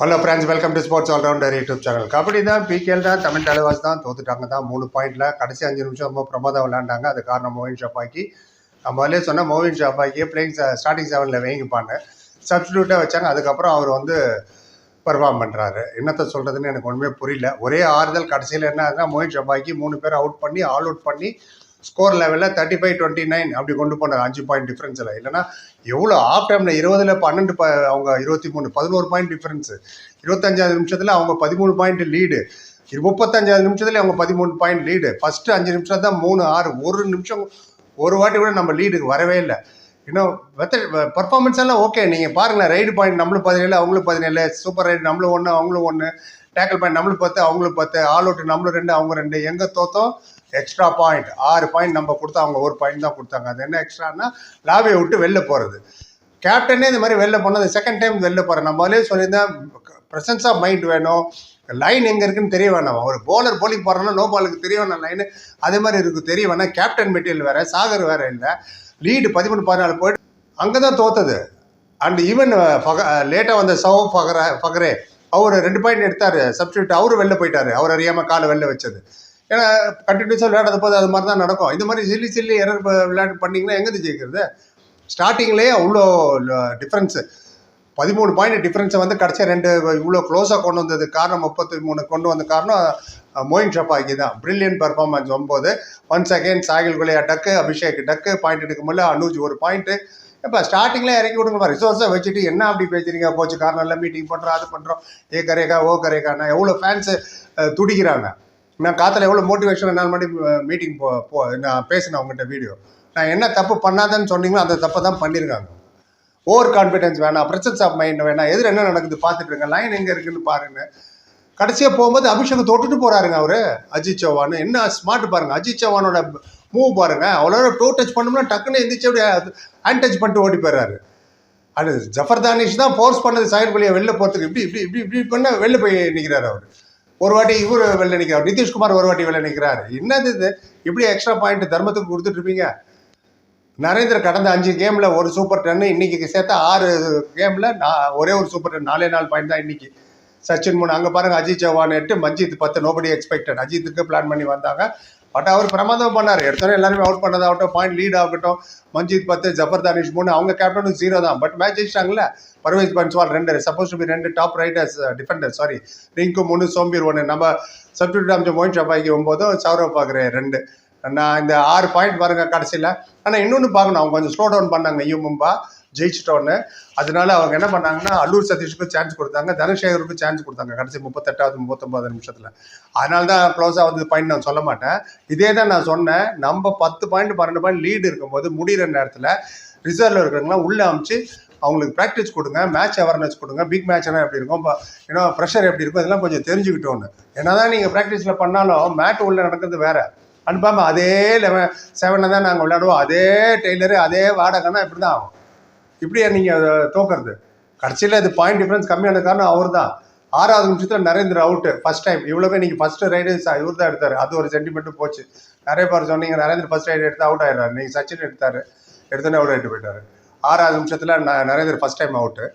Hello friends welcome to sports allrounder YouTube channel kabaddi தான் PKL தான் தமிழ் தலைவாஸ் தான் தோத்துட்டாங்க. தான் மூணு பாயிண்ட்ல கடைசி அஞ்சு நிமிஷம் ரொம்ப பிரமாதம் விளாண்டாங்க அது காரணம் மோவின் ஷாப்பாக்கி நம்ம அதிலே சொன்ன மோவின் ஷாப்பாக்கியே பிளேயிங் ஸ்டார்டிங் செவனில் வேங்கிப்பாங்க சப்ஸ்டியூட்டாக வச்சாங்க. அதுக்கப்புறம் அவர் வந்து பெர்ஃபார்ம் பண்ணுறாரு என்னத்தை சொல்கிறதுன்னு எனக்கு ஒன்றுமே புரியல. ஒரே ஆறுதல் கடைசியில் என்ன ஆகுதுன்னா மோயின் ஷபாக்கி மூணு பேர் அவுட் பண்ணி ஆல் அவுட் பண்ணி ஸ்கோர் லெவலில் தேர்ட்டி ஃபைவ் டுவெண்ட்டி நைன் அப்படி கொண்டு போனாங்க. அஞ்சு பாயிண்ட் டிஃப்ரென்ஸில் இல்லைன்னா எவ்வளோ ஆஃப் டைமில் இருபதில் பன்னெண்டு ப அவங்க இருபத்தி மூணு பதினோரு பாயிண்ட் டிஃப்ரென்ஸு இருபத்தஞ்சாவது நிமிஷத்தில் அவங்க பதிமூணு பாயிண்ட் லீடு முப்பத்தஞ்சாவது நிமிஷத்துல அவங்க பதிமூணு பாயிண்ட் லீடு ஃபஸ்ட்டு அஞ்சு நிமிஷம் தான் மூணு ஆறு ஒரு நிமிஷம் ஒரு வாட்டி கூட நம்ம லீடுக்கு வரவே இல்லை. இன்னும் வெத்த பர்ஃபார்மன்ஸ் எல்லாம் ஓகே நீங்கள் பாருங்களேன் ரைடு பாயிண்ட் நம்மளும் பதினேழு அவங்களும் பதினேழு. சூப்பர் ரைடு நம்மளும் ஒன்று அவங்களும் ஒன்று டேக்கிள் பாயிண்ட் நம்மளும் பத்து அவங்களும் பத்து. ஆல் அவுட் நம்மளும் ரெண்டு அவங்க ரெண்டு. எங்கே தோத்தோம்? எக்ஸ்ட்ரா பாயிண்ட் ஆறு பாயிண்ட் நம்ம கொடுத்தா அவங்க ஒரு பாயிண்ட் தான் கொடுத்தாங்க. அது என்ன எக்ஸ்ட்ரானா லாபியை விட்டு வெளில போகிறது கேப்டனே இந்த மாதிரி வெளில போனது செகண்ட் டைம் வெளில போகிறேன் நம்ம அதிலே சொல்லியிருந்தேன் ப்ரெசன்ஸ் ஆஃப் மைண்ட் வேணும். லைன் எங்கே இருக்குன்னு தெரிய வேணாம். ஒரு போலர் போலிங் போடுறோன்னா நோ பாலுக்கு தெரிய வேணாம் லைனு அதே மாதிரி இருக்குது தெரிய வேணாம். கேப்டன் மெட்டீரியல் வேறு சாகர் வேறு இல்லை. லீடு பதிமூணு பதினாலு போயிட்டு அங்கே தான் தோத்தது அண்ட் ஈவன் லேட்டாக வந்த சவ் ஃபகர ஃபகரே அவர் ரெண்டு பாயிண்ட் எடுத்தார். சப்ஸ்டியூட் அவரும் வெளில போயிட்டார். அவர் அறியாமல் காலை வெளில வச்சது. ஏன்னா கண்டினியூஸாக விளையாடுறது போது அது மாதிரி தான் நடக்கும். இந்த மாதிரி சில்லி சில்லி எரர் விளையாட்டு பண்ணிங்கன்னா எங்கேருந்து ஜெயிக்கிறது? ஸ்டார்டிங்லேயே அவ்வளோ டிஃப்ரென்ஸு பதிமூணு பாயிண்ட் டிஃப்ரென்ஸை வந்து கடைசியாக ரெண்டு இவ்வளோ க்ளோஸாக கொண்டு வந்தது காரணம் முப்பத்தி மூணு கொண்டு வந்த காரணம் மோயின் ஷப்பாக்கி தான். பிரில்லியன் பர்ஃபார்மன்ஸ் ஒம்போது once second Sahil Gulia duck Abhishek duck point எடுக்க முடியல. அனுஜ் ஒரு பாயிண்ட்டு இப்போ ஸ்டார்டிங்கில் இறக்கி விடுங்க ரிசோர்ஸை வச்சுட்டு என்ன அப்படி பேசுறீங்க? கோச்சு காரணம் இல்லை மீட்டிங் பண்ணுறோம் அது பண்ணுறோம் ஏ கரேகா ஓ கரேகாண்ணா எவ்வளோ ஃபேன்ஸு துடிக்கிறாங்க. நான் காற்றுல எவ்வளோ மோட்டிவேஷன் நாலு மணி மீட்டிங் போ போ நான் பேசினேன் அவங்ககிட்ட வீடியோ நான் என்ன தப்பு பண்ணாதேன்னு சொன்னீங்களோ அந்த தப்பை தான் பண்ணியிருக்காங்க ஓவர் கான்ஃபிடென்ஸ் வேணாம் ப்ரெசன்ஸ் ஆஃப் மைண்ட் வேணாம் எதில் என்ன நடக்குது பார்த்துட்டு இருங்க லைன் எங்கே இருக்குன்னு பாருங்க. கடைசியாக போகும்போது அபிஷேக் தொட்டுட்டு போகிறாருங்க அவரு அஜித் சௌவான் என்ன ஸ்மார்ட் பாருங்க அஜித் சௌவானோட மூவ் பாருங்க. அவ்வளோ டூ டச் பண்ணோம்னா டக்குன்னு எந்திரிச்சு அப்படியே ஹேண்ட் டச் பண்ணிட்டு ஓடி போயிடுறாரு. அது ஜஃபர் தானிஷ் தான் ஃபோர்ஸ் பண்ணது சாயர் வழியா வெளில போகிறதுக்கு இப்படி இப்படி இப்படி இப்படி பண்ண வெளில போய் நிற்கிறாரு அவர். ஒரு வாட்டி இவர் வெளில நிற்கிறார் நிதிஷ்குமார் ஒரு வாட்டி வெளில நிற்கிறார் என்னது இது? இப்படி எக்ஸ்ட்ரா பாயிண்ட் தர்மத்துக்கு கொடுத்துட்ருப்பீங்க நரேந்திர கடந்த அஞ்சு கேமில் ஒரு சூப்பர் டென்னு இன்னைக்கு சேர்த்தா ஆறு கேமில் நான் ஒரே ஒரு சூப்பர் டென் நாலே நாலு பாயிண்ட் தான் இன்னைக்கு. சச்சின் மூணு அங்கே பாருங்க அஜித் சவான் எட்டு மஞ்சித் பத்து நோபடி எக்ஸ்பெக்டட் அஜித்துக்கு பிளான் பண்ணி வந்தாங்க. பட் அவர் பிரமாதம் பண்ணார். எடுத்தோன்னே எல்லாருமே அவுட் பண்ணதாகட்டும் பாயிண்ட் லீட் ஆகட்டும் மஞ்சித் பத்து ஜஃபர் தானிஷ் மூணு அவங்க கேப்டனும் ஜீரோ தான். பட் மேட்ச் ஜெயிச்சிட்டாங்கல்ல? பர்வேஸ் பன்ஸ்வால் ரெண்டு சப்போஸ் டு பி ரெண்டு top raiders defender sorry Rinku மூணு சோம்பீர் ஒன்று நம்ம சப்டியூட் அமைச்சர் மோயின் ஷபாய்க்கு ஒம்போதும் சௌரவ் பார்க்குறேன் ரெண்டு. நான் இந்த ஆறு பாயிண்ட் பாருங்க கடைசியில். ஆனால் இன்னொன்று பார்க்கணும். அவங்க கொஞ்சம் ஸ்லோ டவுன் பண்ணாங்க. ஐயோ மும்பா. ஜெயிச்சிட்டோன்னு அதனால அவங்க என்ன பண்ணாங்கன்னா அல்லூர் சதீஷுக்கும் சான்ஸ் கொடுத்தாங்க தனசேகருக்கும் சான்ஸ் கொடுத்தாங்க கடைசி முப்பத்தெட்டாவது முப்பத்தொன்பது நிமிஷத்தில். அதனால தான் க்ளோஸாக வந்து பாயிண்ட் நான் சொல்ல மாட்டேன். இதே தான் நான் சொன்னேன் நம்ம பத்து பாயிண்ட் பன்னெண்டு பாயிண்ட் லீடு இருக்கும்போது முடிகிற நேரத்தில் ரிசர்வில் இருக்கிறவங்களாம் உள்ளே அமைச்சு அவங்களுக்கு ப்ராக்டிஸ் கொடுங்க மேட்ச் அவேர்னஸ் கொடுங்க பிக் மேட்ச்னா எப்படி இருக்கும் ஏன்னா ப்ரெஷர் எப்படி இருக்கும் இதெல்லாம் கொஞ்சம் தெரிஞ்சுக்கிட்டோன்னு. என்னதான் நீங்கள் ப்ராக்டிஸில் பண்ணாலும் மேட் உள்ளே நடக்கிறது வேறு. அனுப்பாமல் அதே லெவன் செவனில் தான் நாங்கள் விளையாடுவோம் அதே டெய்லரு அதே வாடகைன்னா இப்படி தான் ஆகும். இப்படியா நீங்கள் தோக்கிறது? கடைசியில் இது பாயிண்ட் டிஃப்ரென்ஸ் கம்மியான காரணம் அவர் தான் ஆறாவது நிமிஷத்தில் நரேந்திர அவுட்டு ஃபர்ஸ்ட் டைம் இவ்வளோவே நீங்கள் ஃபர்ஸ்ட் ரைடு இவர் தான் எடுத்தார். அது ஒரு சென்டிமெண்ட்டு போச்சு. நிறைய பேர் சொன்னீங்க நரேந்திர ஃபர்ஸ்ட் ரைடு எடுத்து அவுட் ஆயிடுறாரு. நீங்கள் சச்சின் எடுத்தார். எடுத்தோன்னே அவுட் ஆகிட்டு போயிட்டார். ஆறாவது நிமிஷத்தில் ந நரேந்திர ஃபர்ஸ்ட் டைம் அவுட்டு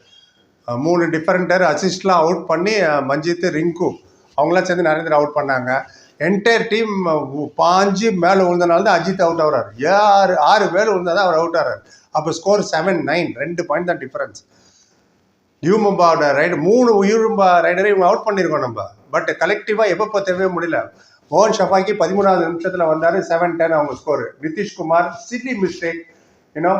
மூணு டிஃபரெண்டர் அசிஸ்ட்லாம் அவுட் பண்ணி மஞ்சித் ரிங்கு அவங்களாம் சேர்ந்து நரேந்திர அவுட் பண்ணாங்க. என்டையர் டீம் பாஞ்சு மேலே விழுந்தனால தான் அஜித் அவுட் ஆகிறார். ஆறு ஆறு மேலே விழுந்தால் தான் அவர் அவுட் ஆகிறார். அப்போ ஸ்கோர் செவன் நைன் ரெண்டு பாயிண்ட் தான் டிஃபரன்ஸ் யூமம்பாவோட ரைடு மூணு உயிரும்பா ரைடரை இவங்க அவுட் பண்ணியிருக்கோம் நம்ம. பட் கலெக்டிவாக எப்போ பார்த்தவே முடியல. மோகன் ஷஃபாக்கி பதிமூணாவது நிமிஷத்தில் வந்தார் செவன் டென் அவங்க ஸ்கோர் நிதிஷ்குமார் சிட்டி மிஸ்டேக் யூனோ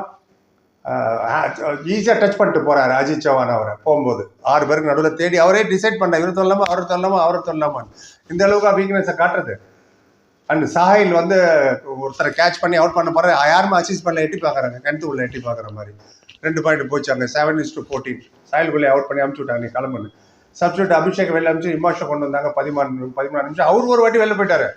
ஈஸியாக டச் பண்ணிட்டு போகிறார் அஜித் சவான் அவரை போகும்போது. ஆறு பேருக்கு நடுவில் தேடி அவரே டிசைட் பண்ண இவர் சொல்லலாமா அவரை சொல்லலாமா அவரை சொல்லலாமான்னு இந்த அளவுக்கு வீக்னஸை காட்டுறது. அண்ட் சாஹில் வந்து ஒருத்தரை கேட்ச் பண்ணி அவுட் பண்ண போகிற யாருமே அசிஸ் பண்ணல எட்டி பார்க்குறாங்க. கிணத்து உள்ள எட்டி பார்க்குற மாதிரி. ரெண்டு பாயிண்ட் போச்சு அங்கே. செவன் இஸ் டு ஃபோர்டீன் சாயல்குள்ளே அவுட் பண்ணி அமுச்சு விட்டாங்க. நீ கிளம்புன்னு சப்ஸ்டியூட் அபிஷேக் வெளில அமிச்சு இமோஷன் கொண்டு வந்தாங்க. பதிமூணு பதிமூணு நிமிஷம். அவர் ஒரு வாட்டி வெளில போயிட்டாரு.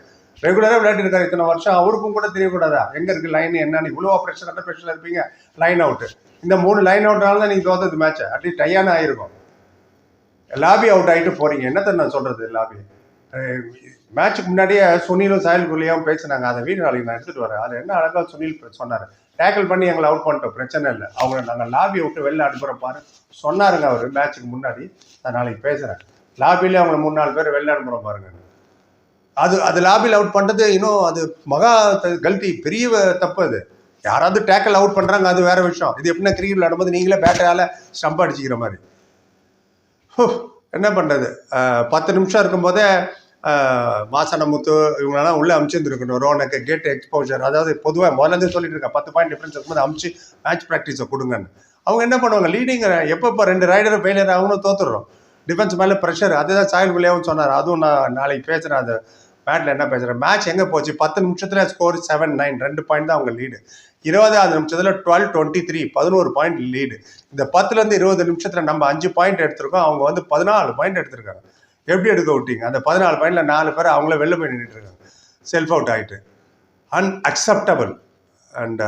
ரெகுலராக விளையாட்டு இருக்காரு இத்தனை வருஷம் அவருக்கும் கூட தெரியக்கூடாதா? எங்கே இருக்குது லைன் என்னன்னு? இவ்வளோ ப்ரெஷர் அண்டர் ப்ரெஷரில் இருப்பீங்க. லைன் அவுட்டு இந்த மூணு லைன் அவுட்னால தான் நீங்கள் தோத்தது மேட்ச் அட்லீஸ்ட் டையான ஆயிருக்கும். லாபி அவுட் ஆகிட்டு போகிறீங்க என்னத்த நான் சொல்கிறது லாபி மேட்ச்சுக்கு முன்னாடியே சுனிலும் சாயல் குலியாவும் பேசினாங்க. அதை வீடு நாளைக்கு நான் எடுத்துகிட்டு வரேன். அது என்ன அழகாக சுனில் சொன்னார். டேக்கிள் பண்ணி எங்களை அவுட் பண்ணிட்டோம். பிரச்சனை இல்லை. அவங்கள நாங்கள் லாபியை விட்டு வெளில அனுப்புகிறோம் பாரு. சொன்னாருங்க அவர் மேட்ச்சுக்கு முன்னாடி. நான் நாளைக்கு பேசுகிறேன் லாபியிலே அவங்கள மூணு நாலு பேர் வெளில அனுப்புகிறோம் பாருங்க. அது அது லாபியில் அவுட் பண்ணுறது இன்னும் அது மகா த- கல்தி பெரிய தப்பு அது. யாராவது டேக்கிள் அவுட் பண்ணுறாங்க அது வேற விஷயம். இது எப்படின்னா கிரிக்கெட் விளையாடும்போது நீங்களே பேட்டரால் ஸ்டம்ப் அடிச்சிக்கிற மாதிரி. என்ன பண்ணுறது பத்து நிமிஷம் இருக்கும்போதே மாசனமுத்து இவங்களெல்லாம் உள்ளே அமுச்சிருந்துருக்கணும். ரோனக்கு கேட் எக்ஸ்போஜர் அதாவது பொதுவாக முதலேருந்து சொல்லிட்டு இருக்கேன் பத்து பாயிண்ட் டிஃப்ரென்ஸ் இருக்கும்போது அமுச்சு மேட்ச் ப்ராக்டிஸை கொடுங்கன்னு. அவங்க என்ன பண்ணுவாங்க லீடிங் எப்பப்போ ரெண்டு ரைடர் ஃபெயிலியர் ஆகணும் தோத்துடுறோம். டிஃபென்ஸ் மேலே ப்ரெஷர் அதுதான் சாயல் வில்லியாவும் சொன்னார். அதுவும் நான் நாளைக்கு பேசுகிறேன் அதை. பேட்டில் என்ன பேசுகிறேன் மேட்ச் எங்கே போச்சு? பத்து நிமிஷத்தில் ஸ்கோர் செவன் நைன் ரெண்டு பாயிண்ட் தான் அவங்க லீடு இருபதாவது நிமிஷத்தில் டுவெல் டுவெண்ட்டி த்ரீ பதினோரு பாயிண்ட் லீடு இந்த பத்துலேருந்து இருபது நிமிஷத்தில் நம்ம அஞ்சு பாயிண்ட் எடுத்திருக்கோம். அவங்க வந்து பதினாலு பாயிண்ட் எடுத்திருக்காங்க. எப்படி எடுக்க விட்டீங்க? அந்த பதினாலு பாயிண்ட்ல நாலு பேர் அவங்கள வெளில போய் நின்றுட்டு இருக்காங்க. செல்ஃப் அவுட் ஆகிட்டு அன்அக்செப்டபிள் அண்ட்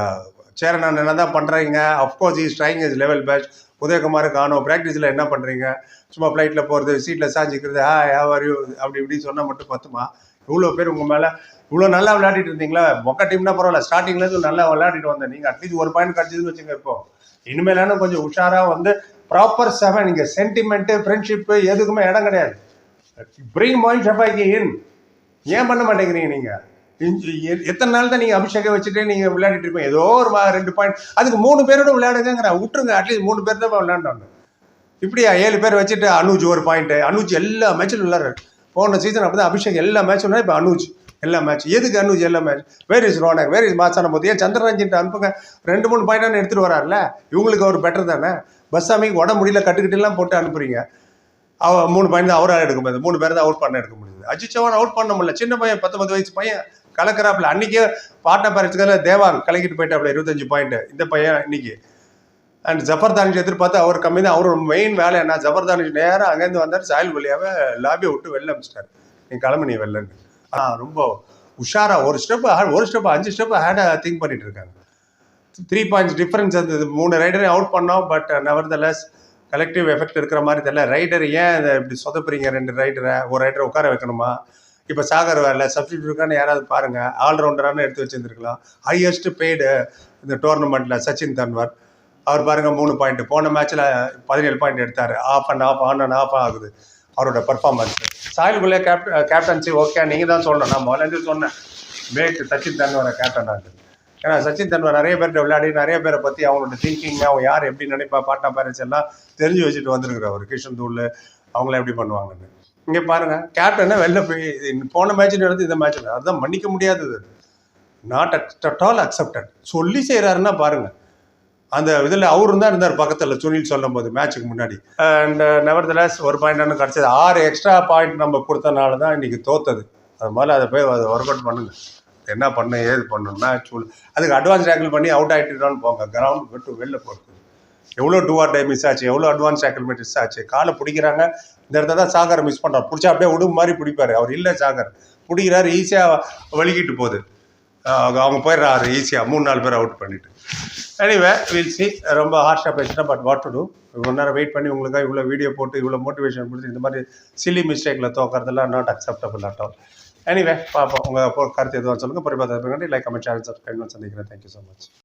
சேரன் என்ன தான் பண்ணுறீங்க of course is trying is level batch Udayakumar காணும். ப்ராக்டிஸில் என்ன பண்ணுறீங்க சும்மா ஃப்ளைட்டில் போகிறது சீட்டில் சாஞ்சிக்கிறது ஆ ஹேவ் யூ அப்படி இப்படி சொன்னால் மட்டும் பத்துமா? இவ்வளோ பேர் உங்கள் மேலே இவ்வளோ நல்லா விளையாடிட்டு இருந்தீங்களா? மொக்க டீம்னா பரவாயில்ல. ஸ்டார்டிங்லேருந்து நல்லா விளையாடிட்டு வந்தேன் நீங்கள் அட்லீஸ்ட் ஒரு பாயிண்ட் கிடச்சிதுன்னு வச்சுங்க இப்போ. இனிமேலான கொஞ்சம் உஷாராக வந்து ப்ராப்பர் செவன் இங்கே சென்டிமெண்ட்டு ஃப்ரெண்ட்ஷிப்பு எதுக்குமே இடம் கிடையாது. பிரிங் மோயின் ஷபாய்க்கு இன் ஏன் பண்ண மாட்டேங்கிறீங்க நீங்கள் எத்தனை நாள் தான் நீங்கள் அபிஷேகம் வச்சுட்டு நீங்கள் விளையாடிட்டு இருப்பீங்க ஏதோ ஒரு ரெண்டு பாயிண்ட் அதுக்கு மூணு பேரோட விளையாடுங்கிற விட்டுருங்க. அட்லீஸ்ட் மூணு பேர் தான் விளையாண்டாங்க இப்படியா? ஏழு பேர் வச்சுட்டு அனுஜ் ஒரு பாயிண்ட் அனுஜ் எல்லா மேட்சிலும் விளையாடுறாரு. போன சீசன் அப்படி தான் அபிஷேக் எல்லா மேட்சும் இப்போ அனுஜ் எல்லா மேட்ச் எதுக்கு அனுஜ் எல்லா match where is Ronak where is மாசான போது ஏன் சந்திரரஞ்சின் அனுப்புங்க? ரெண்டு மூணு பாயிண்ட் எடுத்துட்டு வரார்ல இவங்களுக்கு அவர் பெட்டர் தானே? பஸ்ஸாமிக்கு உடம்பு முடியல கட்டுக்கிட்டெல்லாம் போட்டு அனுப்புறீங்க. அவ மூணு பாயிண்ட் தான் அவரால் எடுக்க முடியாது. மூணு பேர் தான் அவுட் பண்ண எடுக்க முடியுது. அஜித் சவான் அவுட் பண்ண முடியல. சின்ன பையன் பத்தொன்பது வயசு பையன் கலக்கிறாப்புல. அன்னைக்கே பாட்டை பறிச்சுக்கல தேவான் கலக்கிட்டு போயிட்டாப்புல இருபத்தஞ்சு பாயிண்ட் இந்த பையன் இன்னைக்கு. அண்ட் ஜஃபர் தானிஷ் எதிர்பார்த்து அவர் கம்மி தான் அவரோட மெயின் வேலை என்ன? ஜஃபர் தானிஷ் நேரம் அங்கேருந்து வந்தார். சாயல் வழியாவே லாபியை விட்டு வெளில அமிச்சிட்டார். நீ கிளம்பு நீ வெளிலன்னு ஆ ரொம்ப உஷாரா ஒரு ஸ்டெப் ஒரு ஸ்டெப் அஞ்சு ஸ்டெப் ஹேட திங்க் பண்ணிட்டு இருக்காங்க. த்ரீ பாயிண்ட்ஸ் டிஃப்ரென்ஸ் இருந்தது மூணு ரைடரையும் அவுட் பண்ணோம். But nevertheless collective effect இருக்கிற மாதிரி தெரியல. ரைடர் ஏன் இதை இப்படி சொதப்புறீங்க? ரெண்டு ரைடரை ஒரு ரைடரை உட்கார வைக்கணுமா? இப்போ சாகர் வரல சப்ஸ்டியூட் இருக்கான்னு யாராவது பாருங்கள் ஆல்ரவுண்டரானு எடுத்து வச்சிருந்துருக்கலாம். ஹையஸ்ட் பெய்டு இந்த டோர்னமெண்ட்டில் சச்சின் தன்வர். அவர் பாருங்க மூணு பாயிண்ட் போன மேட்ச்சில் பதினேழு பாயிண்ட் எடுத்தார். Off and off on and off ஆகுது. அவரோட பர்ஃபார்மன்ஸ் சாயல்குள்ளே கேப்டன் கேப்டன்சி ஓகே நீங்கள் தான் சொல்லணும். நான் முதல்ல இருந்து சொன்னேன். மேக் சச்சின் தன்வரை கேப்டன் ஆகுது ஏன்னா சச்சின் தன்வர் நிறைய பேர்கிட்ட விளையாடி நிறைய பேரை பற்றி அவங்களோட திங்கிங் அவங்க யார் எப்படி நினைப்பா பாட்டா பேரண்ட்ஸ் எல்லாம் தெரிஞ்சு வச்சுட்டு வந்திருக்கிறவர் கிஷன் தூள் அவங்களாம் எப்படி பண்ணுவாங்கன்னு. இங்கே பாருங்கள் கேப்டனை வெளில போய் இது போன மேட்ச் நடந்து இந்த மேட்ச் அதுதான் மன்னிக்க முடியாதது. நாட் அட் ஆல் அக்செப்டட் சொல்லி செய்கிறாருன்னா பாருங்கள் அந்த இதில் அவரும் தான் இருந்தார் பக்கத்தில் சுனில் சொல்லும் போது மேட்ச்சுக்கு முன்னாடி அண்ட் நெவர் uh, ஒரு பாயிண்ட் ஒன்று கிடச்சது. ஆறு எக்ஸ்ட்ரா பாயிண்ட் நம்ம கொடுத்தனால தான் இன்னைக்கு தோத்தது. அது மாதிரி அதை போய் அதை ஒர்க் அவுட் பண்ணுங்க. என்ன பண்ண ஏது பண்ணணும்னா சூழ் அதுக்கு அட்வான்ஸ் டேக்கிள் பண்ணி அவுட் ஆகிட்டுறான்னு போங்க. கிரவுண்ட் விட்டு வெளில போகிறது எவ்வளோ டூ ஆர் டே மிஸ் ஆச்சு எவ்வளோ அட்வான்ஸ் டேக்கிள் மிஸ் ஆச்சு காலை பிடிக்கிறாங்க. இந்த இடத்த தான் சாகர் மிஸ் பண்ணுறார் பிடிச்சா அப்படியே உடும்பு மாதிரி பிடிப்பாரு. அவர் இல்லை சாகர். பிடிக்கிறாரு ஈஸியாக வலிக்கிட்டு போகுது. அவங்க போயிடுறாரு ஈஸியாக மூணு நாலு பேர் அவுட் பண்ணிட்டு. எனிவே வில் சி ரொம்ப ஹார்ஷாக பேசிட்டேன் பட் வாட் டு டூ இவ்வளோ நேரம் வெயிட் பண்ணி உங்களுக்காக இவ்வளோ வீடியோ போட்டு இவ்வளோ மோட்டிவேஷன் கொடுத்து இந்த மாதிரி சில்லி மிஸ்டேக்கில் தோக்கிறதெல்லாம் not acceptable at all anyway பார்ப்போம் உங்கள் கருத்து எதுவும் சொல்லுங்கள் பொறுப்பாக லைக் கமெண்ட் சேனல் சப்ஸ்கிரைப் சந்திக்கிறேன். Thank you so much